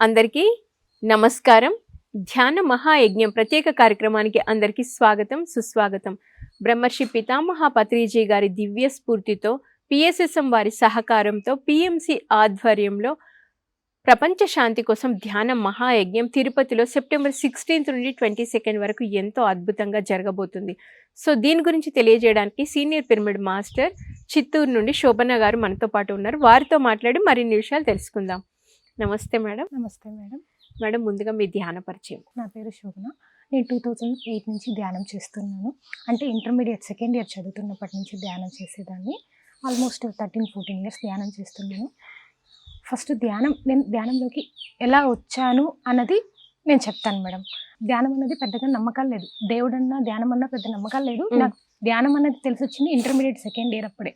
అందరికీ నమస్కారం. ధ్యాన మహాయజ్ఞం ప్రత్యేక కార్యక్రమానికి అందరికీ స్వాగతం సుస్వాగతం. బ్రహ్మర్షి పితామహ పత్రిజీ గారి దివ్య స్ఫూర్తితో పిఎస్ఎస్ఎం వారి సహకారంతో పిఎంసి ఆధ్వర్యంలో ప్రపంచ శాంతి కోసం ధ్యాన మహాయజ్ఞం తిరుపతిలో సెప్టెంబర్ సిక్స్టీన్త్ నుండి ట్వంటీ సెకండ్ వరకు ఎంతో అద్భుతంగా జరగబోతుంది. సో దీని గురించి తెలియజేయడానికి సీనియర్ పిరమిడ్ మాస్టర్ చిత్తూరు నుండి శోభన గారు మనతో పాటు ఉన్నారు. వారితో మాట్లాడి మరిన్ని విషయాలు తెలుసుకుందాం. నమస్తే మేడం. నమస్తే మేడం. మేడం ముందుగా మీ ధ్యాన పరిచయం. నా పేరు శోభన. నేను టూ థౌజండ్ ఎయిట్ నుంచి ధ్యానం చేస్తున్నాను. అంటే ఇంటర్మీడియట్ సెకండ్ ఇయర్ చదువుతున్నప్పటి నుంచి ధ్యానం చేసేదాన్ని. ఆల్మోస్ట్ థర్టీన్ ఫోర్టీన్ ఇయర్స్ ధ్యానం చేస్తున్నాను. ఫస్ట్ ధ్యానం నేను ధ్యానంలోకి ఎలా వచ్చాను అన్నది నేను చెప్తాను మేడం. ధ్యానం అనేది పెద్దగా నమ్మకాలు లేదు. దేవుడు అన్నా ధ్యానం అన్నా పెద్ద నమ్మకాలు లేదు. నాకు ధ్యానం అనేది తెలిసి వచ్చింది ఇంటర్మీడియట్ సెకండ్ ఇయర్ అప్పుడే.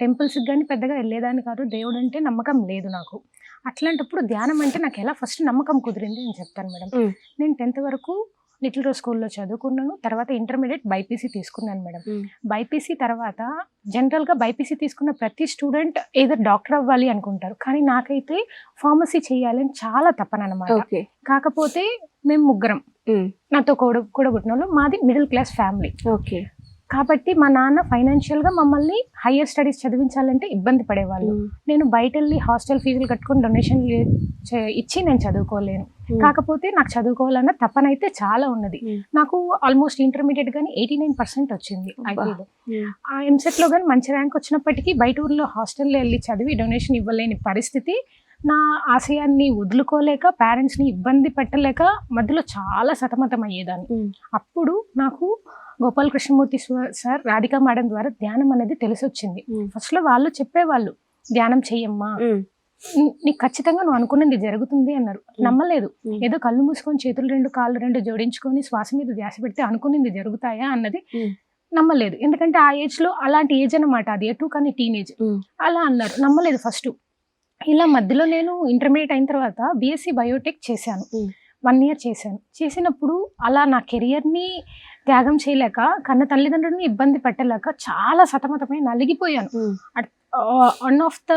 టెంపుల్స్కి కానీ పెద్దగా వెళ్ళేదాన్ని కాదు. దేవుడు అంటే నమ్మకం లేదు నాకు. అట్లాంటప్పుడు ధ్యానం అంటే నాకు ఎలా ఫస్ట్ నమ్మకం కుదిరింది అని చెప్తాను మేడం. నేను టెన్త్ వరకు లిటిల్ రోజ్ స్కూల్లో చదువుకున్నాను తర్వాత ఇంటర్మీడియట్ బైపీసీ తీసుకున్నాను మేడం. బైపీసీ తర్వాత జనరల్గా బైపీసీ తీసుకున్న ప్రతి స్టూడెంట్ ఏదో డాక్టర్ అవ్వాలి అనుకుంటారు కానీ నాకైతే ఫార్మసీ చేయాలని చాలా తపన అనమాట ఓకే కాకపోతే మేము ముగ్గురం. నాతో కూడ కూడబుట్టిన వాళ్ళు మాది మిడిల్ క్లాస్ ఫ్యామిలీ ఓకే కాబట్టి మా నాన్న ఫైనాన్షియల్గా మమ్మల్ని హయ్యర్ స్టడీస్ చదివించాలంటే ఇబ్బంది పడేవాళ్ళు. నేను బయట వెళ్ళి హాస్టల్ ఫీజులు కట్టుకొని డొనేషన్ ఇచ్చి నేను చదువుకోలేను. కాకపోతే నాకు చదువుకోవాలన్న తపన అయితే చాలా ఉన్నది. నాకు ఆల్మోస్ట్ ఇంటర్మీడియట్ కానీ ఎయిటీ నైన్ పర్సెంట్ వచ్చింది. ఐటీలో. ఆ ఎంసెట్లో కానీ మంచి ర్యాంక్ వచ్చినప్పటికీ బయట ఊర్లో హాస్టల్లో వెళ్ళి చదివి డొనేషన్ ఇవ్వలేని పరిస్థితి నా ఆశయాన్ని వదులుకోలేక పేరెంట్స్ని ఇబ్బంది పెట్టలేక మధ్యలో చాలా సతమతం అయ్యేదాన్ని. అప్పుడు నాకు గోపాల కృష్ణమూర్తి సార్ రాధికా మేడం ద్వారా ధ్యానం అనేది తెలిసి వచ్చింది మ్. ఫస్ట్లో వాళ్ళు చెప్పేవాళ్ళు ధ్యానం చెయ్యమ్మా. నీకు ఖచ్చితంగా నువ్వు అనుకున్నది జరుగుతుంది అన్నారు. నమ్మలేదు. ఏదో కళ్ళు మూసుకొని చేతులు రెండు కాళ్ళు రెండు జోడించుకొని శ్వాస మీద ధ్యాస పెడితే అనుకున్నది జరుగుతాయా అన్నది. నమ్మలేదు. ఎందుకంటే ఆ ఏజ్లో అలాంటి ఏజ్ అన్నమాట. అది ఎటు కానీ టీనేజ్. అలా అన్నారు. నమ్మలేదు ఫస్ట్. ఇలా మధ్యలో నేను ఇంటర్మీడియట్ అయిన తర్వాత బీఎస్సీ బయోటెక్ చేశాను. వన్ ఇయర్ చేశాను. చేసినప్పుడు అలా నా కెరియర్ని త్యాగం చేయలేక కన్న తల్లిదండ్రులని ఇబ్బంది పెట్టలేక చాలా సతమతమై నలిగిపోయాను. వన్ ఆఫ్ ద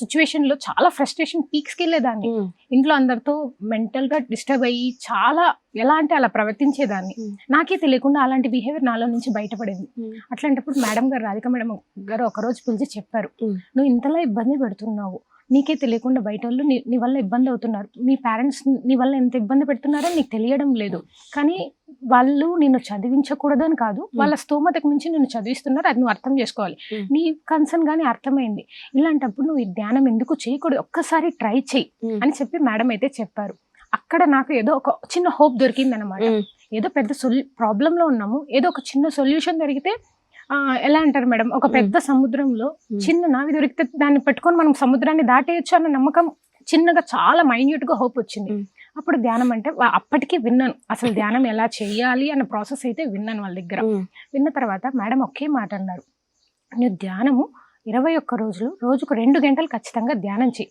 సిచ్యువేషన్లో చాలా ఫ్రస్ట్రేషన్ పీక్స్కి వెళ్ళేదాన్ని. ఇంట్లో అందరితో మెంటల్గా డిస్టర్బ్ అయ్యి చాలా ఎలా అంటే అలా ప్రవర్తించేదాన్ని. నాకే తెలియకుండా అలాంటి బిహేవియర్ నాలో నుంచి బయటపడింది. అట్లాంటప్పుడు మేడం గారు రాధిక మేడం గారు ఒకరోజు పిలిచి చెప్పారు. నువ్వు ఇంతలా ఇబ్బంది పెడుతున్నావు నీకే తెలియకుండా బయట వాళ్ళు నీ నీ వల్ల ఇబ్బంది అవుతున్నారు. మీ పేరెంట్స్ నీ వల్ల ఎంత ఇబ్బంది పెడుతున్నారో నీకు తెలియడం లేదు. కానీ వాళ్ళు నిన్ను చదివించకూడదు అని కాదు వాళ్ళ స్తోమతకు మించి నిన్ను చదివిస్తున్నారు అది నువ్వు అర్థం చేసుకోవాలి. నీ కన్సర్న్ కానీ అర్థమైంది. ఇలాంటప్పుడు నువ్వు ఈ ధ్యానం ఎందుకు చేయకూడదు? ఒక్కసారి ట్రై చేయి. అని చెప్పి మేడం అయితే చెప్పారు. అక్కడ నాకు ఏదో ఒక చిన్న హోప్ దొరికింది అనమాట. ఏదో పెద్ద సొల్యూ ప్రాబ్లంలో ఉన్నాము. ఏదో ఒక చిన్న సొల్యూషన్ దొరికితే ఎలా అంటారు మేడం ఒక పెద్ద సముద్రంలో. చిన్న నావి దొరికితే దాన్ని పెట్టుకొని మనం సముద్రాన్ని దాటేయచ్చు అన్న నమ్మకం చిన్నగా చాలా మైన్యూట్గా హోప్ వచ్చింది. అప్పుడు ధ్యానం అంటే అప్పటికి విన్నాను అసలు ధ్యానం ఎలా చేయాలి అన్న ప్రాసెస్ అయితే విన్నాను వాళ్ళ దగ్గర. విన్న తర్వాత మేడం ఒకే మాట అన్నారు నువ్వు ధ్యానము ఇరవై ఒక్క రోజులు రోజుకు రెండు గంటలు ఖచ్చితంగా ధ్యానం చేయి.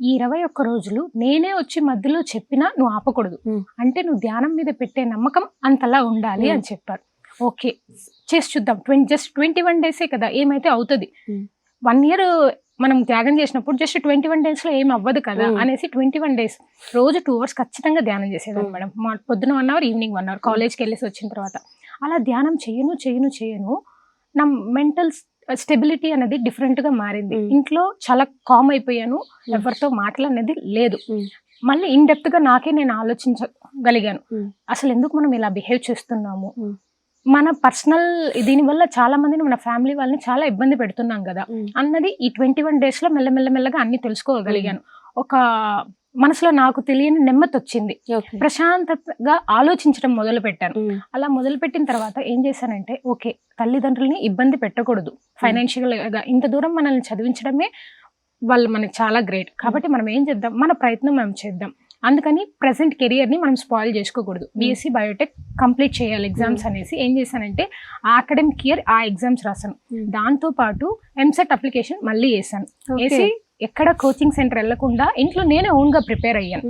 ఈ ఇరవై ఒక్క రోజులు నేనే వచ్చి మధ్యలో చెప్పినా నువ్వు ఆపకూడదు. అంటే నువ్వు ధ్యానం మీద పెట్టే నమ్మకం అంతలా ఉండాలి. అని చెప్పారు ఓకే చేసి చూద్దాం ట్వంటీ జస్ట్ ట్వంటీ వన్ డేసే కదా ఏమైతే అవుతుంది మ్. వన్ ఇయర్ మనం త్యాగం చేసినప్పుడు జస్ట్ ట్వంటీ వన్ డేస్లో ఏం అవ్వదు కదా మ్. అనేసి ట్వంటీ వన్ డేస్ రోజు టూ అవర్స్ ఖచ్చితంగా ధ్యానం చేసేదాన్ని మ్. మేడం మా పొద్దున one hour evening one hour కాలేజ్కి వెళ్ళేసి వచ్చిన తర్వాత అలా ధ్యానం చేయను చేయను చేయను నా మెంటల్ స్టెబిలిటీ అనేది different గా మారింది. ఇంట్లో చాలా కామ్ అయిపోయాను ఎవరితో మాటలు అనేది లేదు. మళ్ళీ ఇన్గా నాకే నేను ఆలోచించగలిగాను. అసలు ఎందుకు మనం ఇలా బిహేవ్ చేస్తున్నాము. మన పర్సనల్ దీనివల్ల చాలా మందిని మన ఫ్యామిలీ వాళ్ళని చాలా ఇబ్బంది పెడుతున్నాం కదా. అన్నది ఈ ట్వంటీ వన్ డేస్లో మెల్లమెల్ల మెల్లగా అన్ని తెలుసుకోగలిగాను. ఒక మనసులో నాకు తెలియని నెమ్మది వచ్చింది. ఓకే. ప్రశాంతతగా ఆలోచించడం మొదలు పెట్టాను. అలా మొదలుపెట్టిన తర్వాత ఏం చేశానంటే ఓకే తల్లిదండ్రులని ఇబ్బంది పెట్టకూడదు. ఫైనాన్షియల్గా ఇంత దూరం మనల్ని చదివించడమే వాళ్ళు మనకి చాలా గ్రేట్. కాబట్టి మనం ఏం చేద్దాం? మన ప్రయత్నం మనం చేద్దాం. అందుకని ప్రజెంట్ కెరియర్ని మనం స్పాయిల్ చేసుకోకూడదు బీఎస్సీ బయోటెక్ కంప్లీట్ చేయాలి ఎగ్జామ్స్ అనేసి ఏం చేశానంటే ఆ అకాడమిక్ ఇయర్ ఆ ఎగ్జామ్స్ రాశాను మ్. దాంతో పాటు ఎంసెట్ అప్లికేషన్ మళ్ళీ వేసాను. వేసి ఎక్కడ కోచింగ్ సెంటర్ వెళ్ళకుండా ఇంట్లో నేనే ఓన్గా ప్రిపేర్ అయ్యాను.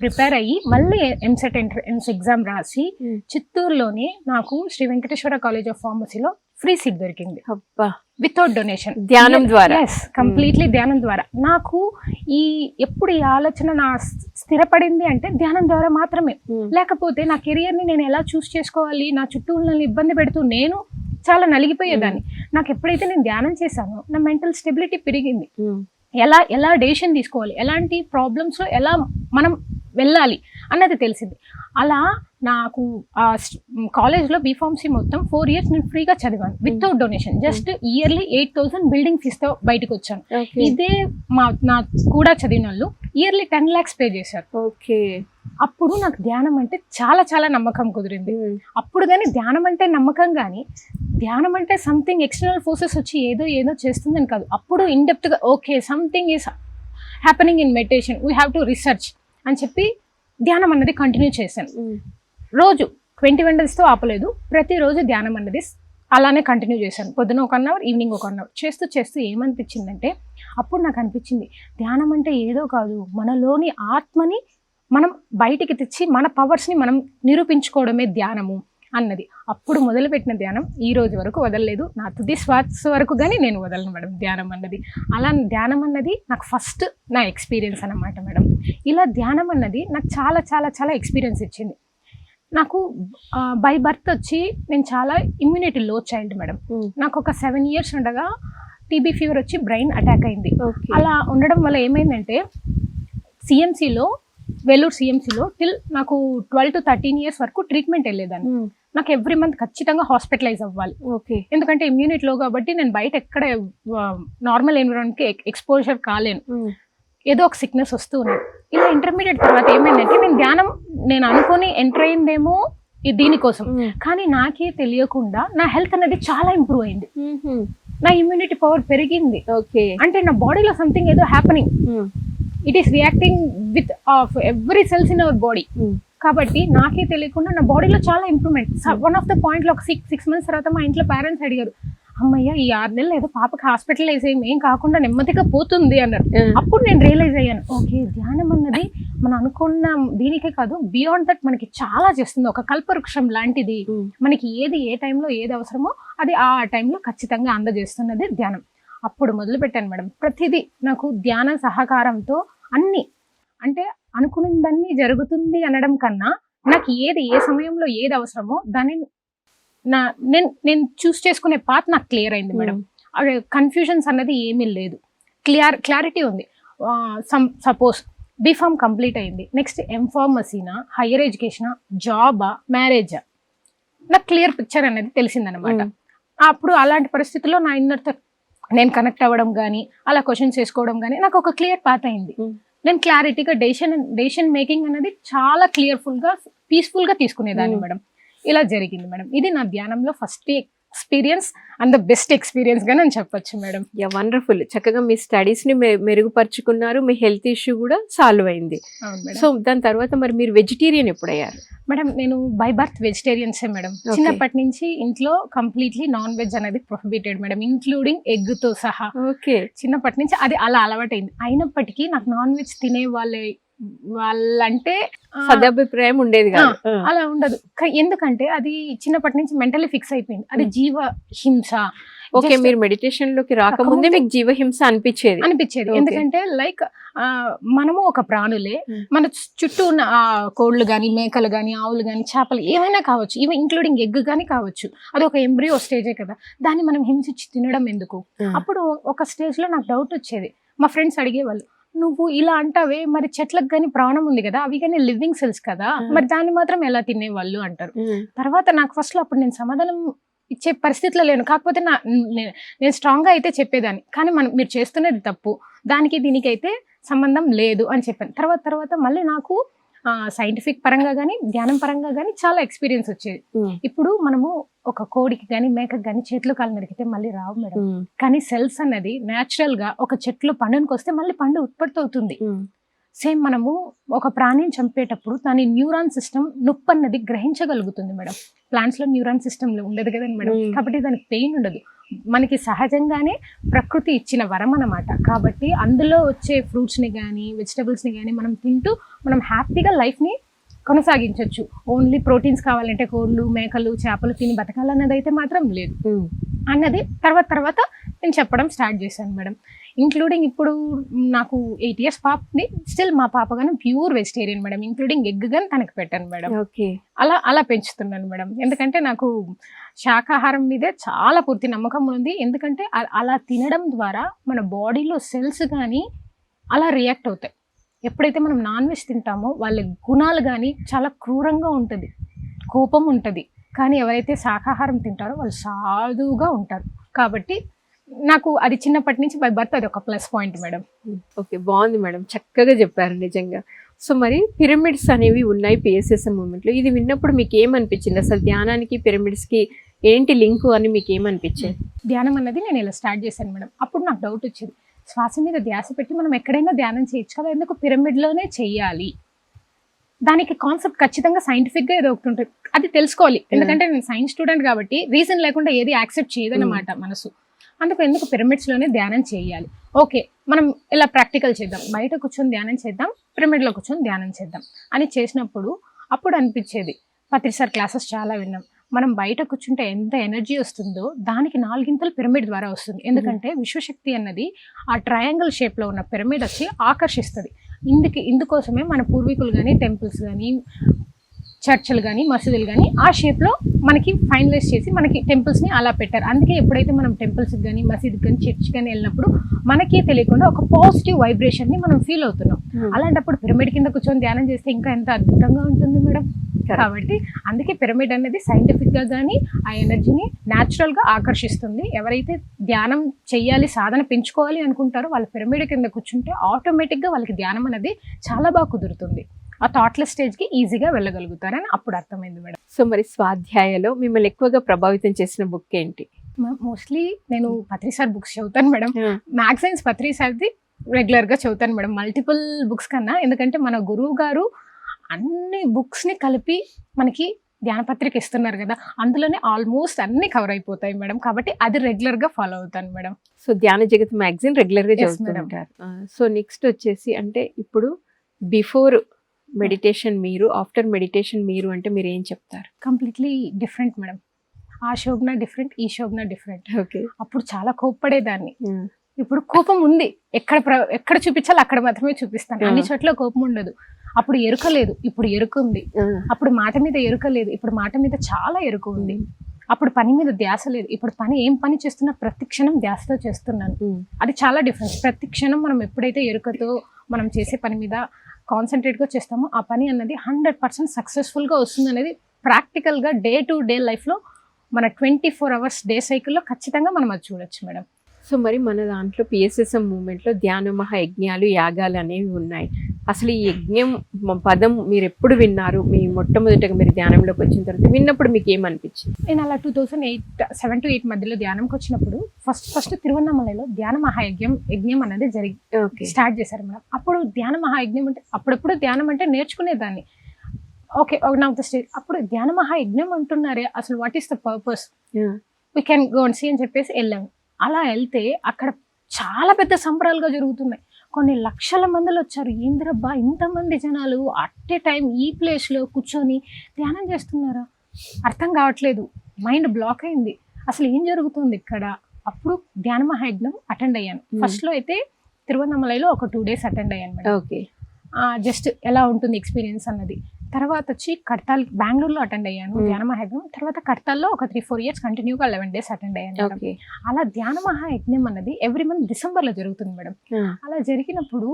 ప్రిపేర్ అయ్యి మళ్ళీ ఎంసెట్ ఎంట్రన్స్ ఎగ్జామ్ రాసి. చిత్తూరులోనే నాకు శ్రీ వెంకటేశ్వర కాలేజ్ ఆఫ్ ఫార్మసీలో ఫ్రీ సీట్ దొరికింది అబ్బా వితౌట్ డొనేషన్ ధ్యానం ద్వారా. ఎస్ కంప్లీట్లీ ధ్యానం ద్వారా. నాకు ఈ ఎప్పుడు ఈ ఆలోచన నా స్థిరపడింది అంటే ధ్యానం ద్వారా మాత్రమే. ఉమ్, లేకపోతే నా కెరియర్ని నేను ఎలా చూస్ చేసుకోవాలి నా చుట్టూ ఇబ్బంది పెడుతూ నేను చాలా నలిగిపోయేదాన్ని. నాకు ఎప్పుడైతే నేను ధ్యానం చేశానో నా మెంటల్ స్టెబిలిటీ పెరిగింది. ఎలా ఎలా డెసిషన్ తీసుకోవాలి ఎలాంటి ప్రాబ్లమ్స్లో ఎలా మనం వెళ్ళాలి అన్నది తెలిసింది. అలా నాకు ఆ కాలేజ్లో బీఫార్మసీ మొత్తం ఫోర్ ఇయర్స్ నేను ఫ్రీగా చదివాను without donation just yearly eight thousand building ఫీస్తో బయటకు వచ్చాను. ఇదే మా నా కూడా చదివిన వాళ్ళు ఇయర్లీ టెన్ ల్యాక్స్ పే చేశారు. ఓకే. అప్పుడు నాకు ధ్యానం అంటే చాలా చాలా నమ్మకం కుదిరింది. అప్పుడు కానీ ధ్యానం అంటే నమ్మకం కానీ ధ్యానం అంటే సంథింగ్ ఎక్స్టర్నల్ ఫోర్సెస్ వచ్చి ఏదో ఏదో చేస్తుందని కాదు. అప్పుడు ఇన్డెప్త్గా okay something is happening in meditation we have to research అని చెప్పి ధ్యానం అన్నది కంటిన్యూ చేశాను. రోజు ట్వంటీ వన్ ఆపలేదు. ప్రతిరోజు ధ్యానం అన్నది అలానే కంటిన్యూ చేశాను. పొద్దున ఒక వన్ అవర్ ఈవినింగ్ ఒక వన్ అవర్ చేస్తూ చేస్తూ ఏమనిపించిందంటే అప్పుడు నాకు అనిపించింది ధ్యానం అంటే ఏదో కాదు. మనలోని ఆత్మని మనం బయటికి తెచ్చి మన పవర్స్ని మనం నిరూపించుకోవడమే ధ్యానము. అన్నది. అప్పుడు మొదలుపెట్టిన ధ్యానం ఈ రోజు వరకు వదలలేదు. నా తుది శ్వాస వరకు కానీ నేను వదలను మేడం ధ్యానం అన్నది. అలా ధ్యానం అన్నది నాకు ఫస్ట్ నా ఎక్స్పీరియన్స్ అన్నమాట మేడం. ఇలా ధ్యానం అన్నది నాకు చాలా చాలా చాలా ఎక్స్పీరియన్స్ ఇచ్చింది. నాకు బై బర్త్ వచ్చి నేను చాలా ఇమ్యూనిటీ లో చైల్డ్ మేడం. నాకు ఒక సెవెన్ ఇయర్స్ ఉండగా టీబీ ఫీవర్ వచ్చి బ్రెయిన్ అటాక్ అయింది. అలా ఉండడం వల్ల ఏమైందంటే సిఎంసిలో వెల్లూరు సిఎంసిలో టిల్ నాకు ట్వెల్వ్ టు థర్టీన్ ఇయర్స్ వరకు ట్రీట్మెంట్ వెళ్ళేదాన్ని. నాకు ఎవ్రీ మంత్ ఖచ్చితంగా హాస్పిటలైజ్ అవ్వాలి. ఓకే. ఎందుకంటే ఇమ్యూనిటీ లో కాబట్టి నేను బయట ఎక్కడ నార్మల్ ఎన్విరాన్మెంట్కి ఎక్స్పోజర్ కాలేను. ఏదో ఒక సిక్నెస్ వస్తూ ఉన్నది. ఇలా ఇంటర్మీడియట్ తర్వాత ఏమైందంటే నేను ధ్యానం నేను అనుకొని ఎంటర్ అయిందేమో దీనికోసం కానీ నాకే తెలియకుండా నా హెల్త్ అనేది చాలా ఇంప్రూవ్ అయింది. నా ఇమ్యూనిటీ పవర్ పెరిగింది. ఓకే. అంటే నా బాడీలో సంథింగ్ ఏదో happening it is reacting with of every cells in our body కాబట్టి నాకే తెలియకుండా నా బాడీలో చాలా ఇంప్రూవ్మెంట్. వన్ ఆఫ్ ద పాయింట్లో ఒక సిక్స్ సిక్స్ మంత్స్ తర్వాత మా ఇంట్లో పేరెంట్స్ అడిగారు అమ్మయ్య ఈ ఆరు నెలలు ఏదో పాపకి హాస్పిటల్ వేసేయం ఏం కాకుండా నెమ్మదిగా పోతుంది అన్నారు. ఉమ్, అప్పుడు నేను రియలైజ్ అయ్యాను ఓకే ధ్యానం అన్నది మనం అనుకున్న దీనికే కాదు బియాండ్ దట్ మనకి చాలా చేస్తుంది. ఒక కల్పవృక్షం లాంటిది ఉమ్, మనకి ఏది ఏ టైంలో ఏది అవసరమో అది ఆ టైంలో ఖచ్చితంగా అందజేస్తున్నది ధ్యానం. అప్పుడు మొదలు పెట్టాను మేడం ప్రతిదీ నాకు ధ్యాన సహకారంతో అన్ని అంటే అనుకున్నదన్నీ జరుగుతుంది అనడం కన్నా నాకు ఏది ఏ సమయంలో ఏది అవసరమో దాన్ని నా నేను నేను చూస్ చేసుకునే పాత్ నాకు క్లియర్ అయింది మేడం. కన్ఫ్యూజన్స్ అన్నది ఏమీ లేదు. క్లియర్ క్లారిటీ ఉంది. సమ్ సపోజ్ బీఫామ్ కంప్లీట్ అయింది. నెక్స్ట్ ఎంఫార్మసీనా హయ్యర్ ఎడ్యుకేషనా జాబా మ్యారేజా? నాకు క్లియర్ పిక్చర్ అనేది తెలిసిందనమాట ఉమ్, అప్పుడు అలాంటి పరిస్థితుల్లో నా ఇన్నర్తో నేను కనెక్ట్ అవ్వడం కానీ అలా క్వశ్చన్స్ చేసుకోవడం కానీ నాకు ఒక క్లియర్ పాత్ అయింది. Hmm. నేను క్లారిటీగా డెసిషన్ డెసిషన్ మేకింగ్ అనేది చాలా క్లియర్ఫుల్గా పీస్ఫుల్గా తీసుకునేదాన్ని Hmm. మేడం ఇలా జరిగింది మేడం ఇది నా ధ్యానంలో first experience and the best ఎక్స్పీరియన్స్గా నేను చెప్పొచ్చు మేడం. యా వండర్ఫుల్ చక్కగా మీ స్టడీస్ని మెరుగుపరుచుకున్నారు మీ హెల్త్ ఇష్యూ కూడా సాల్వ్ అయింది. సో దాని తర్వాత మరి మీరు వెజిటేరియన్ ఎప్పుడయ్యారు? మేడం నేను బై బర్త్ వెజిటేరియన్సే మేడం. చిన్నప్పటి నుంచి ఇంట్లో కంప్లీట్లీ నాన్ వెజ్ అనేది ప్రొహిబిటెడ్ మేడం ఇంక్లూడింగ్ ఎగ్తో సహా. ఓకే చిన్నప్పటి నుంచి అది అలా అలవాటైంది. అయినప్పటికీ నాకు నాన్ వెజ్ తినే వాళ్ళే వాళ్ళంటే సదాభిప్రాయం ఉండేది కాదు. అలా ఉండదు. ఎందుకంటే అది చిన్నప్పటి నుంచి మెంటలీ ఫిక్స్ అయిపోయింది. అది. జీవ హింస. ఓకే మీరు మెడిటేషన్లోకి రాకముందే మీకు జీవహింస అనిపించేది. అనిపించేది. ఎందుకంటే లైక్ మనము ఒక ప్రాణులే. మన చుట్టూ ఉన్న ఆ, కోళ్ళు కానీ మేకలు కానీ ఆవులు కానీ చేపలు ఏమైనా కావచ్చు. ఈవెన్ ఇంక్లూడింగ్ ఎగ్ కానీ కావచ్చు. అది ఒక ఎంబ్రియో స్టేజే కదా. దాన్ని మనం హింసించి తినడం ఎందుకు. అప్పుడు ఒక స్టేజ్లో నాకు డౌట్ వచ్చేది. మా ఫ్రెండ్స్ అడిగేవాళ్ళు నువ్వు ఇలా అంటావే మరి చెట్లకు కానీ ప్రాణం ఉంది కదా అవి కానీ లివింగ్ సెల్స్ కదా. మరి దాన్ని మాత్రం ఎలా తినేవాళ్ళు అంటారు. తర్వాత నాకు ఫస్ట్లో అప్పుడు నేను సమాధానం ఇచ్చే పరిస్థితిలో లేను. కాకపోతే నా నే- నేను స్ట్రాంగ్గా అయితే చెప్పేదాన్ని. కానీ మనం మీరు చేస్తున్నది తప్పు. దానికి దీనికి అయితే సంబంధం లేదు అని చెప్పాను. తర్వాత తర్వాత మళ్ళీ నాకు సైంటిఫిక్ పరంగా కానీ ధ్యానం పరంగా కానీ చాలా ఎక్స్పీరియన్స్ వచ్చేది. ఇప్పుడు మనము ఒక కోడికి కానీ మేకకి కానీ చేతులు కాలు నరికితే మళ్ళీ రావు మేడం. కానీ సెల్స్ అన్నది natural గా ఒక చెట్లు పండునికి వస్తే మళ్ళీ పండు ఉత్పత్తి అవుతుంది. సేమ్ మనము ఒక ప్రాణిని చంపేటప్పుడు దాని న్యూరాన్ సిస్టమ్ నొప్పి అన్నది గ్రహించగలుగుతుంది మేడం. ప్లాంట్స్లో న్యూరాన్ సిస్టమ్ ఉండదు కదండి మేడం. కాబట్టి దానికి పెయిన్ ఉండదు. మనకి సహజంగానే ప్రకృతి ఇచ్చిన వరం అన్నమాట. కాబట్టి అందులో వచ్చే ఫ్రూట్స్ని కానీ వెజిటబుల్స్ని కానీ మనం తింటూ మనం హ్యాపీగా లైఫ్ని కొనసాగించవచ్చు ఓన్లీ ప్రోటీన్స్ కావాలంటే కోళ్ళు మేకలు చేపలు తిని బతకాలన్నది అయితే మాత్రం లేదు. అన్నది తర్వాత తర్వాత నేను చెప్పడం స్టార్ట్ చేశాను మేడం. ఇంక్లూడింగ్ ఇప్పుడు నాకు ఎయిట్ ఇయర్స్ పాపని స్టిల్ మా పాప కానీ pure vegetarian madam including egg కానీ తనకి పెట్టాను మేడం ఓకే. అలా అలా పెంచుతున్నాను మేడం ఎందుకంటే నాకు శాకాహారం మీదే చాలా పూర్తి నమ్మకం ఉంది. ఎందుకంటే అలా తినడం ద్వారా మన బాడీలో సెల్స్ కానీ అలా రియాక్ట్ అవుతాయి. ఎప్పుడైతే మనం నాన్ వెజ్ తింటామో వాళ్ళ గుణాలు కానీ చాలా క్రూరంగా ఉంటుంది. కోపం ఉంటుంది. కానీ ఎవరైతే శాకాహారం తింటారో వాళ్ళు సాధువుగా ఉంటారు. కాబట్టి నాకు అది చిన్నప్పటి నుంచి బై బర్త్ అది ఒక ప్లస్ పాయింట్ మేడం. ఓకే బాగుంది మేడం. చక్కగా చెప్పారు నిజంగా. సో మరి పిరమిడ్స్ అనేవి ఉన్నాయి పిఎస్ఎస్ఎం మూమెంట్లో. ఇది విన్నప్పుడు మీకు ఏమనిపించింది? అసలు ధ్యానానికి పిరమిడ్స్కి ఏంటి లింకు అని మీకు ఏమనిపించింది? ధ్యానం అన్నది నేను ఇలా స్టార్ట్ చేశాను మేడం. అప్పుడు నాకు డౌట్ వచ్చింది. శ్వాస మీద ధ్యాస పెట్టి మనం ఎక్కడైనా ధ్యానం చేయొచ్చు కదా? ఎందుకు పిరమిడ్లోనే చెయ్యాలి దానికి కాన్సెప్ట్ ఖచ్చితంగా సైంటిఫిక్గా ఏదో ఒకటి ఉంటుంది. అది తెలుసుకోవాలి. ఎందుకంటే నేను సైన్స్ స్టూడెంట్ కాబట్టి రీజన్ లేకుండా ఏది యాక్సెప్ట్ చేయదన్నమాట మనసు. అందుకు ఎందుకు పిరమిడ్స్లోనే ధ్యానం చేయాలి? ఓకే మనం ఇలా ప్రాక్టికల్ చేద్దాం. బయట కూర్చొని ధ్యానం చేద్దాం పిరమిడ్లో కూర్చొని ధ్యానం చేద్దాం అని చేసినప్పుడు అప్పుడు అనిపించేది పత్రి సార్ క్లాసెస్ చాలా విన్నాం. మనం బయట కూర్చుంటే ఎంత ఎనర్జీ వస్తుందో దానికి నాలుగింతలు పిరమిడ్ ద్వారా వస్తుంది. ఎందుకంటే విశ్వశక్తి అన్నది ఆ ట్రయాంగిల్ షేప్లో ఉన్న పిరమిడ్ వచ్చి ఆకర్షిస్తుంది. ఇందుకు ఇందుకోసమే మన పూర్వీకులు కానీ టెంపుల్స్ కానీ చర్చిలు కానీ మసీదులు కానీ ఆ షేప్లో మనకి ఫైనలైజ్ చేసి మనకి టెంపుల్స్ని అలా పెట్టారు. అందుకే ఎప్పుడైతే మనం టెంపుల్స్కి కానీ మసీద్కి కానీ చర్చ్ కానీ వెళ్ళినప్పుడు మనకి తెలియకుండా ఒక పాజిటివ్ వైబ్రేషన్ని మనం ఫీల్ అవుతున్నాం. అలాంటప్పుడు పిరమిడ్ కింద కూర్చొని ధ్యానం చేస్తే ఇంకా ఎంత అద్భుతంగా ఉంటుంది మేడం. కాబట్టి అందుకే పిరమిడ్ అనేది సైంటిఫిక్గా కానీ ఆ ఎనర్జీని న్యాచురల్గా ఆకర్షిస్తుంది. ఎవరైతే ధ్యానం చెయ్యాలి సాధన పెంచుకోవాలి అనుకుంటారో వాళ్ళ పిరమిడ్ కింద కూర్చుంటే ఆటోమేటిక్గా వాళ్ళకి ధ్యానం అనేది చాలా బాగా కుదురుతుంది. ఆ థాట్లెస్ స్టేజ్కి ఈజీగా వెళ్ళగలుగుతారని అప్పుడు అర్థమైంది మేడం. సో మరి స్వాధ్యాయలో మిమ్మల్ని ఎక్కువగా ప్రభావితం చేసిన బుక్ ఏంటి? మోస్ట్లీ నేను పత్రి సార్ బుక్స్ చదువుతాను మేడం. మ్యాగజైన్స్ పత్రి సార్ది రెగ్యులర్గా చదువుతాను మేడం. మల్టిపుల్ బుక్స్ కన్నా. ఎందుకంటే మన గురువు గారు అన్ని బుక్స్ని కలిపి మనకి ధ్యానపత్రిక ఇస్తున్నారు కదా. అందులోనే ఆల్మోస్ట్ అన్ని కవర్ అయిపోతాయి మేడం. కాబట్టి అది రెగ్యులర్గా ఫాలో అవుతాను madam. So Dhyana Jagat magazine రెగ్యులర్గా సో నెక్స్ట్ వచ్చేసి అంటే ఇప్పుడు బిఫోర్ మెడిటేషన్ మీరు ఆఫ్టర్ మెడిటేషన్ మీరు అంటే మీరు ఏం చెప్తారు? Completely different madam. ఆ శోభన డిఫరెంట్ ఈ శోభన డిఫరెంట్. ఓకే. అప్పుడు చాలా కోప్పడేదాన్ని. ఇప్పుడు కోపం ఉంది. ఎక్కడ ఎక్కడ చూపించాలో అక్కడ మాత్రమే చూపిస్తాను. అన్ని. చోట్ల కోపం ఉండదు. అప్పుడు ఎరుక లేదు. ఇప్పుడు ఎరుక ఉంది. అప్పుడు మాట మీద ఎరుక లేదు. ఇప్పుడు మాట మీద చాలా ఎరుక ఉంది. అప్పుడు పని మీద ధ్యాస లేదు. ఇప్పుడు పని ఏం పని చేస్తున్నా ప్రతి క్షణం ధ్యాసతో చేస్తున్నాను. అది చాలా డిఫరెన్స్. ప్రతి క్షణం మనం ఎప్పుడైతే ఎరుకతో మనం చేసే పని మీద కాన్సన్ట్రేట్గా చేస్తామో ఆ పని అన్నది హండ్రెడ్ పర్సెంట్ సక్సెస్ఫుల్గా వస్తుంది అనేది ప్రాక్టికల్గా డే టు డే లైఫ్లో మన ట్వంటీ ఫోర్ అవర్స్ డే సైకిల్లో ఖచ్చితంగా మనం అది చూడొచ్చు మేడం. సో మరి మన దాంట్లో పిఎస్ఎస్ఎం మూమెంట్లో ధ్యాన మహాయజ్ఞాలు యాగాలు అనేవి ఉన్నాయి. అసలు ఈ యజ్ఞం పదం మీరు ఎప్పుడు విన్నారు? మీ మొట్టమొదటిగా మీరు ధ్యానంలోకి వచ్చిన తర్వాత విన్నప్పుడు మీకు ఏమనిపించింది? నేను అలా two thousand eight seven to eight మధ్యలో ధ్యానంకి వచ్చినప్పుడు ఫస్ట్ ఫస్ట్ తిరువన్నమలలో ధ్యాన మహాయజ్ఞం యజ్ఞం అనేది జరిగి ఓకే. స్టార్ట్ చేశారు మేడం. అప్పుడు ధ్యాన మహాయజ్ఞం అంటే అప్పుడప్పుడు ధ్యానం అంటే నేర్చుకునేదాన్ని. ఓకే నా ద స్టేజ్ అప్పుడు ధ్యాన మహాయజ్ఞం అంటున్నారే అసలు what is the purpose we can go and see అని చెప్పేసి వెళ్ళాము. అలా వెళ్తే అక్కడ చాలా పెద్ద సంబరాలుగా జరుగుతున్నాయి. కొన్ని లక్షల మందిలో వచ్చారు. ఏందిరబ్బా ఇంతమంది జనాలు అట్ ఏ టైం ఈ ప్లేస్లో కూర్చొని ధ్యానం చేస్తున్నారా? అర్థం కావట్లేదు. మైండ్ బ్లాక్ అయింది. అసలు ఏం జరుగుతుంది ఇక్కడ? అప్పుడు ధ్యాన మహాయజ్ఞం అటెండ్ అయ్యాను. ఫస్ట్లో అయితే తిరువన్నమలలో ఒక టూ డేస్ అటెండ్ అయ్యాను ఓకే. జస్ట్ ఎలా ఉంటుంది ఎక్స్పీరియన్స్ అన్నది. తర్వాత వచ్చి కడతాల్ బెంగళూరులో అటెండ్ అయ్యాను. ధ్యాన మహాయజ్ఞం. తర్వాత కడతాల్లో ఒక త్రీ ఫోర్ ఇయర్స్ కంటిన్యూగా లెవెన్ డేస్ అటెండ్ అయ్యాను అలా ధ్యాన మహాయజ్ఞం అన్నది ఎవ్రీ మంత్ డిసెంబర్లో జరుగుతుంది మేడం. అలా జరిగినప్పుడు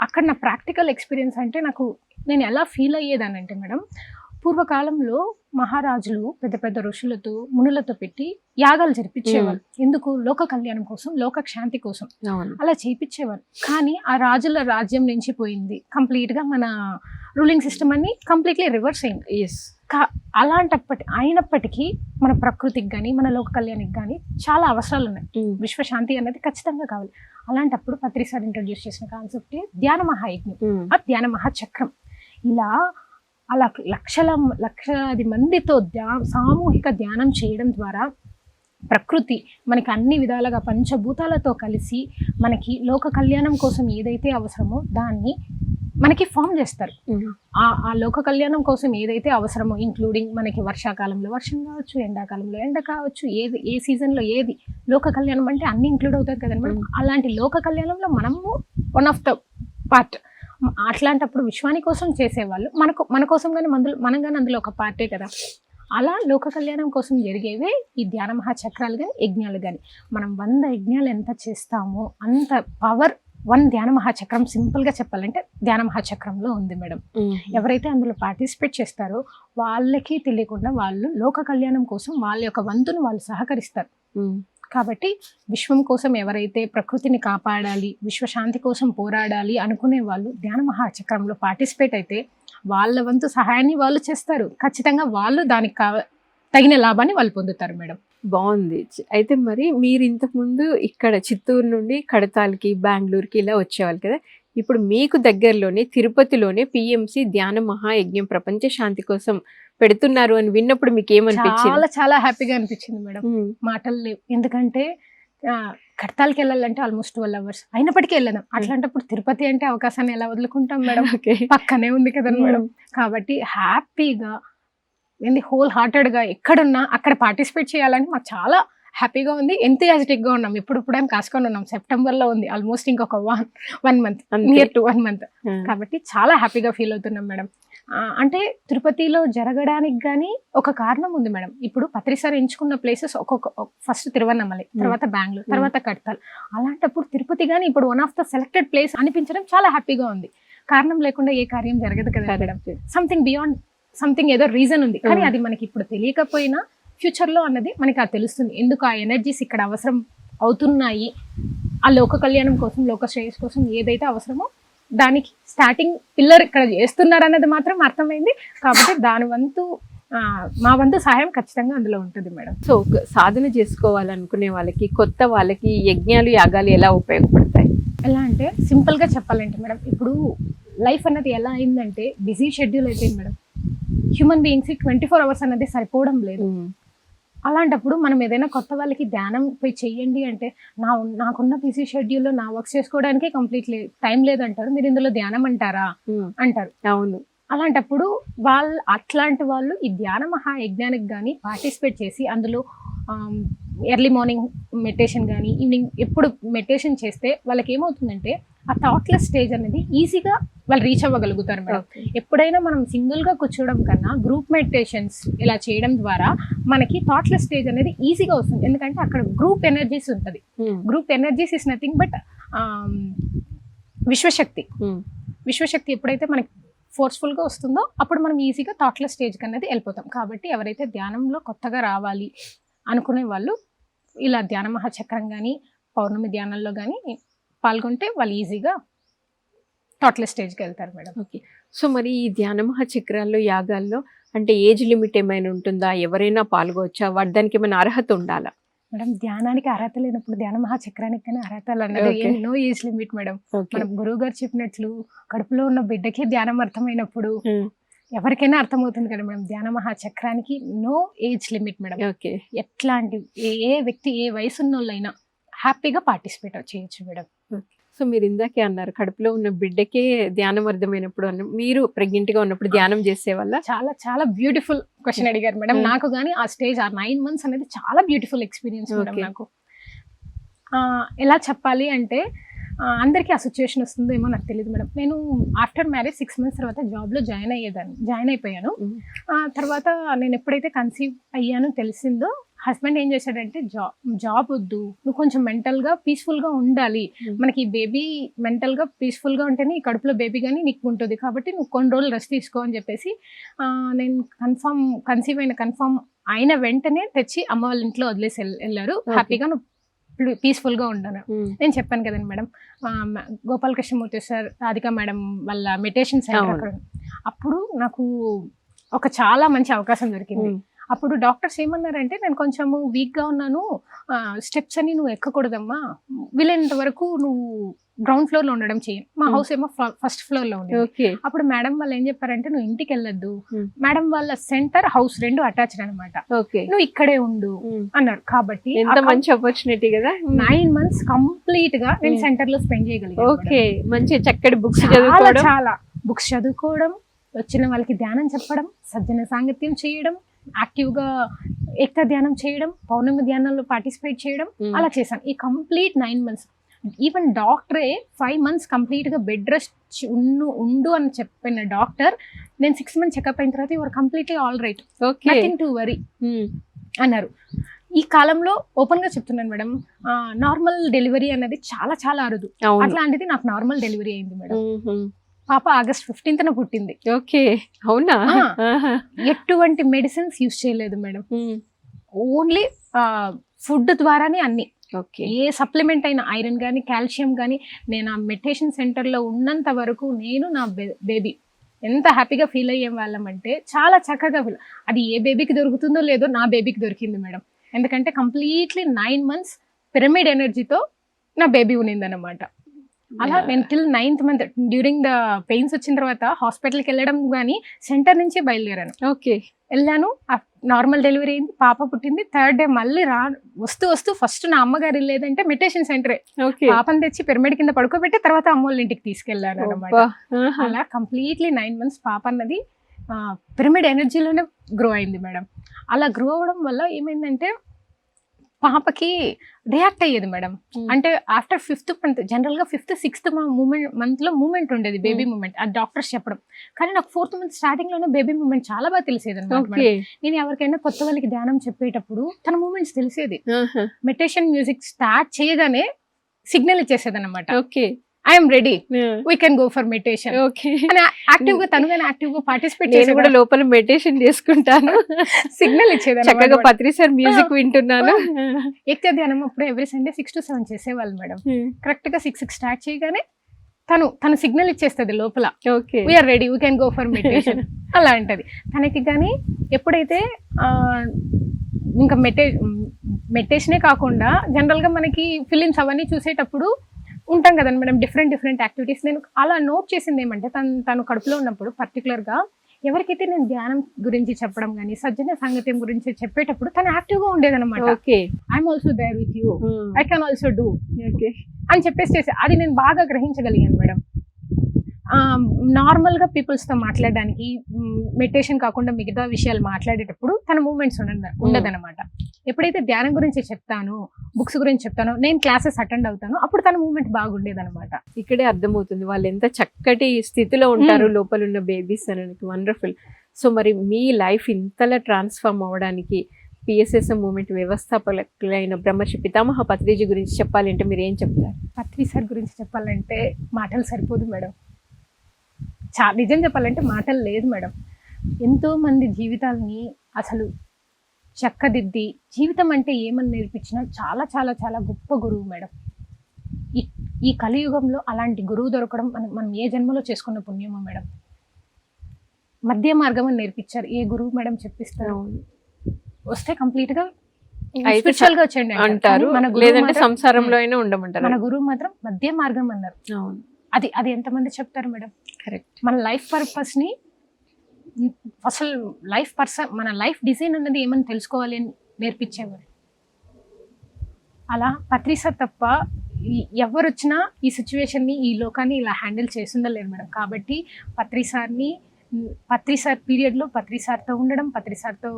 అక్కడ నా ప్రాక్టికల్ ఎక్స్పీరియన్స్ అంటే నాకు నేను ఎలా ఫీల్ అయ్యేదానంటే మేడం పూర్వకాలంలో మహారాజులు పెద్ద పెద్ద ఋషులతో మునులతో పెట్టి యాగాలు జరిపించేవారు ఎందుకు? లోక కళ్యాణం కోసం లోక శాంతి కోసం. అలా చేయించేవారు కానీ ఆ రాజుల రాజ్యం నుంచి పోయింది. కంప్లీట్గా మన రూలింగ్ సిస్టమ్ అన్ని కంప్లీట్లీ రివర్స్ అయింది. అలాంటప్పటి అయినప్పటికీ మన ప్రకృతికి కానీ మన లోక కళ్యాణికి కానీ చాలా అవసరాలు ఉన్నాయి. విశ్వశాంతి అనేది ఖచ్చితంగా కావాలి. అలాంటప్పుడు పత్రి సార్ ఇంట్రడ్యూస్ చేసిన కాన్సెప్ట్ ధ్యాన మహాయజ్ఞం ఆ ధ్యాన మహాచక్రం ఇలా అలా లక్షల లక్షలాది మందితో ధ్యా సామూహిక ధ్యానం చేయడం ద్వారా ప్రకృతి మనకి అన్ని విధాలుగా పంచభూతాలతో కలిసి మనకి లోక కళ్యాణం కోసం ఏదైతే అవసరమో దాన్ని మనకి ఫామ్ చేస్తారు. ఆ ఆ లోక కళ్యాణం కోసం ఏదైతే అవసరమో ఇంక్లూడింగ్ మనకి వర్షాకాలంలో వర్షం కావచ్చు ఎండాకాలంలో ఎండ కావచ్చు ఏది ఏ సీజన్లో ఏది లోక కళ్యాణం అంటే అన్ని ఇంక్లూడ్ అవుతుంది కదండి. అలాంటి లోక కళ్యాణంలో మనము వన్ ఆఫ్ ద పార్ట్ అట్లాంటప్పుడు విశ్వాని కోసం చేసేవాళ్ళు. మనకు మన కోసం కానీ మందులు మనం కానీ అందులో ఒక పార్టే కదా. అలా లోక కళ్యాణం కోసం జరిగేవే ఈ ధ్యాన మహాచక్రాలు కానీ యజ్ఞాలు కానీ మనం వంద యజ్ఞాలు ఎంత చేస్తామో అంత పవర్ వన్ ధ్యాన మహాచక్రం సింపుల్గా చెప్పాలంటే ధ్యాన మహాచక్రంలో ఉంది మేడం. ఎవరైతే అందులో పార్టిసిపేట్ చేస్తారో వాళ్ళకి తెలియకుండా వాళ్ళు లోక కళ్యాణం కోసం వాళ్ళ యొక్క వంతును వాళ్ళు సహకరిస్తారు. కాబట్టి విశ్వం కోసం ఎవరైతే ప్రకృతిని కాపాడాలి విశ్వశాంతి కోసం పోరాడాలి అనుకునే వాళ్ళు ధ్యాన మహాచక్రంలో పార్టిసిపేట్ అయితే వాళ్ళ వంతు సహాయాన్ని వాళ్ళు చేస్తారు. ఖచ్చితంగా వాళ్ళు దానికి కా తగిన లాభాన్ని వాళ్ళు పొందుతారు మేడం. బాగుంది. అయితే మరి మీరు ఇంతకుముందు ఇక్కడ చిత్తూరు నుండి కడతాల్కి బెంగళూరుకి ఇలా వచ్చేవాళ్ళు కదా. ఇప్పుడు మీకు దగ్గరలోనే తిరుపతిలోనే పిఎంసి ధ్యాన మహాయజ్ఞం ప్రపంచ శాంతి కోసం పెడుతున్నారు అని విన్నప్పుడు మీకు ఏమనిపించింది చాలా చాలా హ్యాపీగా అనిపించింది మేడం. మాటలు లేవు. ఎందుకంటే కడతాలకి వెళ్ళాలంటే ఆల్మోస్ట్ ట్వెల్వ్ అవర్స్ అయినప్పటికీ వెళ్ళదాం అట్లాంటప్పుడు తిరుపతి అంటే అవకాశాన్ని ఎలా వదులుకుంటాం మేడం? పక్కనే ఉంది కదా మేడం. కాబట్టి హ్యాపీగా ఏంది హోల్ హార్టెడ్గా ఎక్కడున్నా అక్కడ పార్టిసిపేట్ చేయాలని మాకు చాలా హ్యాపీగా ఉంది. ఎంతయాజిటిక్గా ఉన్నాం. ఇప్పుడు ఇప్పుడు అని కాసుకొని ఉన్నాం. సెప్టెంబర్లో ఉంది. ఆల్మోస్ట్ ఇంకొక one one month. Near to one month కాబట్టి చాలా హ్యాపీగా ఫీల్ అవుతున్నాం మేడం. అంటే తిరుపతిలో జరగడానికి కానీ ఒక కారణం ఉంది మేడం. ఇప్పుడు పత్రిసారి ఎంచుకున్న ప్లేసెస్ ఒక్కొక్క ఫస్ట్ తిరువన్నమలై తర్వాత బెంగళూరు తర్వాత కడతాల్. అలాంటప్పుడు తిరుపతి కానీ ఇప్పుడు one of the selected place అనిపించడం చాలా హ్యాపీగా ఉంది. కారణం లేకుండా ఏ కార్యం జరగదు కదా మేడం. సంథింగ్ బియాండ్ సంథింగ్ ఏదో రీజన్ ఉంది. కానీ. అది మనకి ఇప్పుడు తెలియకపోయినా ఫ్యూచర్లో అన్నది మనకి అది తెలుస్తుంది. ఎందుకు ఆ ఎనర్జీస్ ఇక్కడ అవసరం అవుతున్నాయి? ఆ లోక కళ్యాణం కోసం లోక శ్రేయస్ కోసం ఏదైతే అవసరమో దానికి స్టార్టింగ్ పిల్లర్ ఇక్కడ చేస్తున్నారు అన్నది మాత్రం అర్థమైంది. కాబట్టి దాని వంతు మా వంతు సహాయం ఖచ్చితంగా అందులో ఉంటుంది మేడం. సో సాధన చేసుకోవాలనుకునే వాళ్ళకి కొత్త వాళ్ళకి యజ్ఞాలు యాగాలు ఎలా ఉపయోగపడతాయి? ఎలా అంటే సింపుల్గా చెప్పాలంటే మేడం ఇప్పుడు లైఫ్ అన్నది ఎలా అయిందంటే బిజీ షెడ్యూల్ అయిపోయింది madam. Human beings twenty four hours అనేది సరిపోవడం లేదు. అలాంటప్పుడు మనం ఏదైనా కొత్త వాళ్ళకి ధ్యానం పోయి చెయ్యండి అంటే నా నాకున్న బిజీ షెడ్యూల్లో నా వర్క్ చేసుకోవడానికి కంప్లీట్ లేదు టైం లేదంటారు. మీరు ఇందులో ధ్యానం అంటారా? అంటారు. అవును. అలాంటప్పుడు వాళ్ళు అట్లాంటి వాళ్ళు ఈ ధ్యాన మహాయజ్ఞానికి కానీ పార్టిసిపేట్ చేసి అందులో ఎర్లీ మార్నింగ్ మెడిటేషన్ కానీ ఈవినింగ్ ఎప్పుడు మెడిటేషన్ చేస్తే వాళ్ళకి ఏమవుతుందంటే ఆ థాట్లెస్ స్టేజ్ అనేది ఈజీగా వాళ్ళు రీచ్ అవ్వగలుగుతారు మేడం. ఎప్పుడైనా మనం సింగిల్గా కూర్చోవడం కన్నా గ్రూప్ మెడిటేషన్స్ ఇలా చేయడం ద్వారా మనకి థాట్లెస్ స్టేజ్ అనేది ఈజీగా వస్తుంది. ఎందుకంటే అక్కడ గ్రూప్ ఎనర్జీస్ ఉంటుంది. Group energies is nothing but విశ్వశక్తి. Um, విశ్వశక్తి ఎప్పుడైతే మనకి ఫోర్స్ఫుల్గా వస్తుందో అప్పుడు మనం ఈజీగా థాట్లెస్ స్టేజ్కి అనేది వెళ్ళిపోతాం. కాబట్టి ఎవరైతే ధ్యానంలో కొత్తగా రావాలి అనుకునే వాళ్ళు ఇలా ధ్యాన మహాచక్రం కానీ పౌర్ణమి ధ్యానంలో కానీ పాల్గొంటే వాళ్ళు ఈజీగా థాట్లెస్ స్టేజ్కి వెళ్తారు మేడం. ఓకే. సో మరి ఈ ధ్యాన మహాచక్రాల్లో యాగాల్లో అంటే ఏజ్ లిమిట్ ఏమైనా ఉంటుందా? ఎవరైనా పాల్గొవచ్చా వాటి దానికి ఏమైనా అర్హత ఉండాలా? మేడం ధ్యానానికి అర్హత లేనప్పుడు ధ్యాన మహాచక్రానికి కానీ అర్హతలు అన్నది Okay. No age limit madam. Okay. మనం గురువు గారు చెప్పినట్లు కడుపులో ఉన్న బిడ్డకి ధ్యానం అర్థమైనప్పుడు ఉమ్, ఎవరికైనా అర్థమవుతుంది కదా మేడం ధ్యాన మహాచక్రానికి no age limit madam. Okay. ఎట్లాంటి ఏ వ్యక్తి ఏ వయసు ఉన్నోళ్ళైనా హ్యాపీగా పార్టిసిపేట్ చేయొచ్చు మేడం. సో మీరు ఇందాకే అన్నారు కడుపులో ఉన్న బిడ్డకే ధ్యానం అర్థమైనప్పుడు అన్న మీరు ప్రెగ్నెంట్గా ఉన్నప్పుడు ధ్యానం చేసే వల్ల చాలా చాలా బ్యూటిఫుల్ క్వశ్చన్ అడిగారు మేడం. నాకు కానీ ఆ స్టేజ్ ఆ నైన్ మంత్స్ అనేది చాలా బ్యూటిఫుల్ ఎక్స్పీరియన్స్ మేడం. నాకు ఆ, ఎలా చెప్పాలి అంటే అందరికీ ఆ సిచ్యువేషన్ వస్తుందో ఏమో నాకు తెలియదు మేడం నేను ఆఫ్టర్ మ్యారేజ్ సిక్స్ మంత్స్ తర్వాత జాబ్లో జాయిన్ అయ్యేదాన్ని జాయిన్ అయిపోయాను. ఆ తర్వాత నేను ఎప్పుడైతే కన్సీవ్ అయ్యానో తెలిసిందో హస్బెండ్ ఏం చేశాడంటే జాబ్ జాబ్ వద్దు. నువ్వు కొంచెం మెంటల్గా పీస్ఫుల్గా ఉండాలి. మనకి బేబీ మెంటల్గా పీస్ఫుల్గా ఉంటేనే ఈ కడుపులో బేబీ కానీ నీకు ఉంటుంది. కాబట్టి నువ్వు కొన్ని రోజులు రెస్ట్ తీసుకో అని చెప్పేసి నేను కన్ఫామ్ కన్సీవ్ అయిన కన్ఫామ్ అయిన వెంటనే తెచ్చి అమ్మ వాళ్ళ ఇంట్లో వదిలేసి వెళ్- వెళ్ళారు. హ్యాపీగా నువ్వు పీస్ఫుల్గా ఉమ్, నేను చెప్పాను కదండి madam Gopalakrishnamurthy sir Radhika madam వాళ్ళ మెడిటేషన్ సెంటర్. అప్పుడు నాకు ఒక చాలా మంచి అవకాశం దొరికింది. అప్పుడు డాక్టర్స్ ఏమన్నారంటే నేను కొంచెము వీక్గా ఉన్నాను స్టెప్స్ అని నువ్వు ఎక్కకూడదమ్మా. వీలైనంత వరకు నువ్వు గ్రౌండ్ ఫ్లోర్లో ఉండడం చేయి మా. హౌస్ ఏమో ఫస్ట్ ఫ్లోర్లో ఉంది. ఓకే. అప్పుడు మేడం వాళ్ళు ఏం చెప్పారంటే నువ్వు ఇంటికి వెళ్ళొద్దు. మేడం వాళ్ళ సెంటర్ హౌస్ రెండు అటాచ్డ్ అనమాట నువ్వు ఇక్కడే ఉండు అన్నారు. కాబట్టి ఎంత మంచి ఆపర్చునిటీ కదా. నైన్ మంత్స్ కంప్లీట్గా నేను. సెంటర్లో స్పెండ్ చేయగలిగాను ఓకే. మంచి చక్కటి బుక్స్ చదువుకోవడం. చాలా. బుక్స్ చదువుకోవడం వచ్చిన వాళ్ళకి ధ్యానం చెప్పడం సజ్జన సాంగత్యం చేయడం యాక్టివ్గా ఏకతా ధ్యానం చేయడం పౌర్ణమి ధ్యానంలో పార్టిసిపేట్ చేయడం ఉమ్. అలా చేశాను. ఈ కంప్లీట్ నైన్ మంత్స్. ఈవెన్ డాక్టరే ఫైవ్ మంత్స్ కంప్లీట్గా బెడ్ రెస్ట్ ఉండు ఉండు అని చెప్పిన డాక్టర్ నేను సిక్స్ మంత్స్ చెకప్ అయిన తర్వాత your completely all right. Okay. Nothing to worry. అన్నారు. ఈ కాలంలో ఓపెన్గా చెప్తున్నాను మేడం నార్మల్ డెలివరీ అనేది చాలా చాలా అరుదు. అట్లాంటిది నాకు నార్మల్ డెలివరీ అయింది మేడం. పాప ఆగస్ట్ ఫిఫ్టీన్త్ న పుట్టింది. ఓకే. అవునా. ఎటువంటి మెడిసిన్స్ యూస్ చేయలేదు మేడం. ఓన్లీ ఫుడ్ ద్వారానే అన్ని. ఓకే. ఏ సప్లిమెంట్ అయిన ఐరన్ కానీ కాల్షియం కానీ నేను ఆ మెడిటేషన్ సెంటర్లో ఉన్నంత వరకు నేను నా బేబీ. ఎంత హ్యాపీగా ఫీల్ అయ్యే వాళ్ళం అంటే చాలా చక్కగా ఫీల్ అది ఏ బేబీకి దొరుకుతుందో లేదో నా బేబీకి దొరికింది మేడం. ఎందుకంటే కంప్లీట్లీ నైన్ మంత్స్ పిరమిడ్ ఎనర్జీతో నా బేబీ ఉన్నిందనమాట అలా నేను till ninth month during the pains వచ్చిన తర్వాత హాస్పిటల్కి వెళ్ళడం కానీ సెంటర్ నుంచి బయలుదేరాను. ఓకే వెళ్ళాను నార్మల్ డెలివరీ అయింది పాప పుట్టింది. థర్డ్ డే మళ్ళీ రా వస్తూ వస్తూ ఫస్ట్ నా అమ్మగారు వెళ్ళేదంటే మెడిటేషన్ సెంటరే ఓకే పాపని తెచ్చి పిరమిడ్ కింద పడుకోబెట్టి తర్వాత అమ్మోళ్ళ ఇంటికి తీసుకెళ్ళారు అనమాట. అలా కంప్లీట్లీ నైన్ మంత్స్ పాప అన్నది పిరమిడ్ ఎనర్జీలోనే గ్రో అయింది మేడం. అలా గ్రో అవ్వడం వల్ల ఏమైందంటే పాపకి రియాక్ట్ అయ్యేది మేడం. ఉమ్. అంటే ఆఫ్టర్ ఫిఫ్త్ మంత్ జనరల్గా ఫిఫ్త్ సిక్స్త్ మూమెంట్ మంత్లో మూమెంట్ ఉండేది బేబీ మూమెంట్ ఆ డాక్టర్స్ చెప్పడం. కానీ నాకు ఫోర్త్ మంత్ స్టార్టింగ్లోనే బేబీ మూమెంట్ చాలా బాగా తెలిసేది అనమాట నేను ఎవరికైనా కొత్త వాళ్ళకి ధ్యానం చెప్పేటప్పుడు తన మూమెంట్స్ తెలిసేది. మెడిటేషన్ మ్యూజిక్ స్టార్ట్ చేయగానే సిగ్నల్ ఇచ్చేసేది అనమాట okay I'm ready. We can go for meditation యాక్టివ్గా తను యాక్టివ్గా పార్టిసిపేట్ చేసి కూడా లోపల మెడిటేషన్ చేసుకుంటాను. సిగ్నల్ ఇచ్చేది చక్కగా పత్రి సార్ మ్యూజిక్ వింటున్నాను. ఎక్కువ ధ్యానం అప్పుడు every Sunday six to seven చేసేవాళ్ళు మేడం. కరెక్ట్గా సిక్స్ స్టార్ట్ చేయగానే తను తను సిగ్నల్ ఇచ్చేస్తుంది లోపల. Okay we're ready we can go for meditation అలా అంటది తనకి కానీ ఎప్పుడైతే ఇంకా మెటే మెడిటేషనే కాకుండా జనరల్గా మనకి ఫిలిమ్స్ అవన్నీ చూసేటప్పుడు ఉంటాం కదండి మేడం డిఫరెంట్ డిఫరెంట్ యాక్టివిటీస్ నేను అలా నోట్ చేసింది ఏమంటే తను తను కడుపులో ఉన్నప్పుడు పర్టికులర్గా ఎవరికైతే నేను ధ్యానం గురించి చెప్పడం కానీ సజ్జన సంగత్యం గురించి చెప్పేటప్పుడు తను యాక్టివ్గా ఉండేదన్నమాట. Okay I'm also there with you I can also do okay అని చెప్పేసి చేసి అది నేను బాగా గ్రహించగలిగాను మేడం. నార్మల్గా పీపుల్స్తో మాట్లాడడానికి మెడిటేషన్ కాకుండా మిగతా విషయాలు మాట్లాడేటప్పుడు తన మూమెంట్స్ ఉండ ఉండదన్నమాట. ఎప్పుడైతే ధ్యానం గురించి చెప్తానో బుక్స్ గురించి చెప్తానో నేను క్లాసెస్ అటెండ్ అవుతానో అప్పుడు తన మూమెంట్ బాగుండేదన్నమాట. ఇక్కడే అర్థమవుతుంది. వాళ్ళు ఎంత చక్కటి స్థితిలో ఉంటారు. లోపల ఉన్న బేబీస్ అనేది వండర్ఫుల్ సో మరి మీ లైఫ్ ఇంతలా ట్రాన్స్ఫార్మ్ అవ్వడానికి పిఎస్ఎస్ఎం మూమెంట్ వ్యవస్థాపకులైన బ్రహ్మర్షి పితామహ పత్రిజీ గురించి చెప్పాలంటే మీరు ఏం చెప్తారు? పత్రి సార్ గురించి చెప్పాలంటే మాటలు సరిపోదు మేడం. చా నిజం చెప్పాలంటే మాటలు లేదు మేడం. ఎంతో మంది జీవితాలని అసలు చక్కదిద్ది. జీవితం అంటే ఏమని నేర్పించినా చాలా చాలా చాలా గొప్ప గురువు మేడం. ఈ ఈ కలియుగంలో అలాంటి గురువు దొరకడం మనం మనం ఏ జన్మలో చేసుకున్న పుణ్యమో మేడం. మధ్య మార్గం అని నేర్పించారు. ఏ గురువు మేడం చెప్పిస్తారు? వస్తే కంప్లీట్గా అయితే స్పిరిచువల్గా వచ్చేయండి అంటారు. లేదంటే సంసారంలో అయినా ఉండమంటారు. మన గురువు మాత్రం మధ్య మార్గం అన్నారు. అవును. అది అది ఎంతమంది చెప్తారు మేడం? కరెక్ట్. మన లైఫ్ పర్పస్ని అసలు లైఫ్ పర్సన్ మన లైఫ్ డిజైన్ అన్నది ఏమని తెలుసుకోవాలి అని నేర్పించేవారు. అలా పత్రిస తప్ప ఎవరు వచ్చినా ఈ సిచ్యువేషన్ని ఈ లోకాన్ని ఇలా హ్యాండిల్ చేస్తుందో లేదు మేడం. కాబట్టి పత్రిసార్ని పత్రిసార్ పీరియడ్లో పత్రిసార్తో ఉండడం పత్రిసార్తో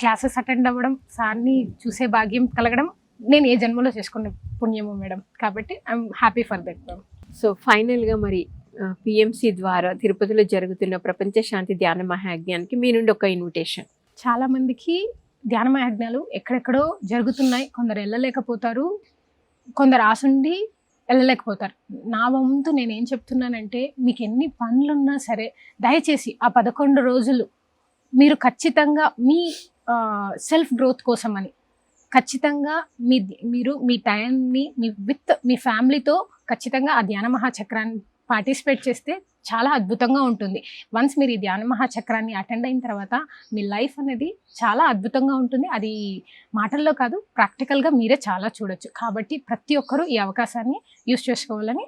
క్లాసెస్ అటెండ్ అవ్వడం సార్ని చూసే భాగ్యం కలగడం నేను ఏ జన్మలో చేసుకున్న పుణ్యము మేడం. కాబట్టి I'm happy for that ma'am so ఫైనల్గా మరి పిఎంసి ద్వారా తిరుపతిలో జరుగుతున్న ప్రపంచ శాంతి ధ్యాన మహాయజ్ఞానికి మీ నుండి ఒక ఇన్విటేషన్. చాలా మందికి ధ్యాన మహాజ్ఞాలు ఎక్కడెక్కడో జరుగుతున్నాయి. కొందరు వెళ్ళలేకపోతారు. కొందరు ఆసుండి వెళ్ళలేకపోతారు. నా వంతు నేను ఏం చెప్తున్నానంటే మీకు ఎన్ని పనులున్నా సరే దయచేసి ఆ పదకొండు రోజులు మీరు ఖచ్చితంగా మీ సెల్ఫ్ గ్రోత్ కోసం అని ఖచ్చితంగా మీ మీరు మీ టైంని మీ విత్ మీ ఫ్యామిలీతో ఖచ్చితంగా ఆ ధ్యాన మహాచక్రాన్ని పార్టిసిపేట్ చేస్తే చాలా అద్భుతంగా ఉంటుంది. వన్స్ మీరు ఈ ధ్యాన మహాచక్రాన్ని అటెండ్ అయిన తర్వాత మీ లైఫ్ అనేది చాలా అద్భుతంగా ఉంటుంది. అది మాటల్లో కాదు ప్రాక్టికల్గా మీరే చాలా చూడొచ్చు. కాబట్టి ప్రతి ఒక్కరూ ఈ అవకాశాన్ని యూస్ చేసుకోవాలని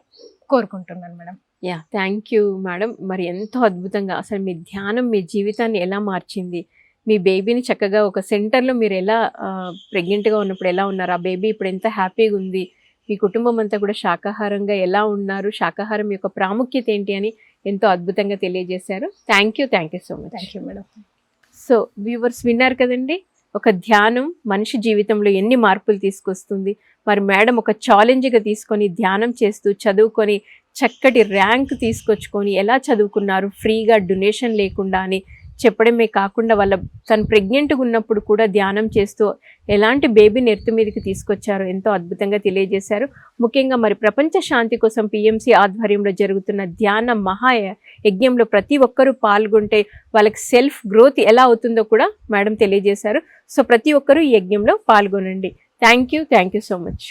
కోరుకుంటున్నాను madam. Yeah thank you madam. మరి ఎంతో అద్భుతంగా అసలు మీ ధ్యానం మీ జీవితాన్ని ఎలా మార్చింది? మీ బేబీని చక్కగా ఒక సెంటర్లో మీరు ఎలా ప్రెగ్నెంట్గా ఉన్నప్పుడు ఎలా ఉన్నారు? ఆ బేబీ ఇప్పుడు ఎంత హ్యాపీగా ఉంది? మీ కుటుంబం అంతా కూడా శాకాహారంగా ఎలా ఉన్నారు? శాకాహారం యొక్క ప్రాముఖ్యత ఏంటి అని ఎంతో అద్భుతంగా తెలియజేశారు. Thank you thank you so much thank you madam so viewers విన్నారు కదండి? ఒక ధ్యానం మనిషి జీవితంలో ఎన్ని మార్పులు తీసుకొస్తుంది? మరి మేడం ఒక ఛాలెంజ్గా తీసుకొని ధ్యానం చేస్తూ చదువుకొని చక్కటి ర్యాంక్ తీసుకొచ్చుకొని ఎలా చదువుకున్నారు? ఫ్రీగా డొనేషన్ లేకుండా అని చెప్పడమే కాకుండా వాళ్ళ తను ప్రెగ్నెంట్గా ఉన్నప్పుడు కూడా ధ్యానం చేస్తూ ఎలాంటి బేబీని ఎర్త్ మీదకి తీసుకొచ్చారో ఎంతో అద్భుతంగా తెలియజేశారు. ముఖ్యంగా మరి ప్రపంచ శాంతి కోసం పిఎంసీ ఆధ్వర్యంలో జరుగుతున్న ధ్యాన మహా యజ్ఞంలో ప్రతి ఒక్కరూ పాల్గొంటే వాళ్ళకి సెల్ఫ్ గ్రోత్ ఎలా అవుతుందో కూడా మేడం తెలియజేశారు. సో ప్రతి ఒక్కరూ ఈ యజ్ఞంలో పాల్గొనండి. Thank you thank you so much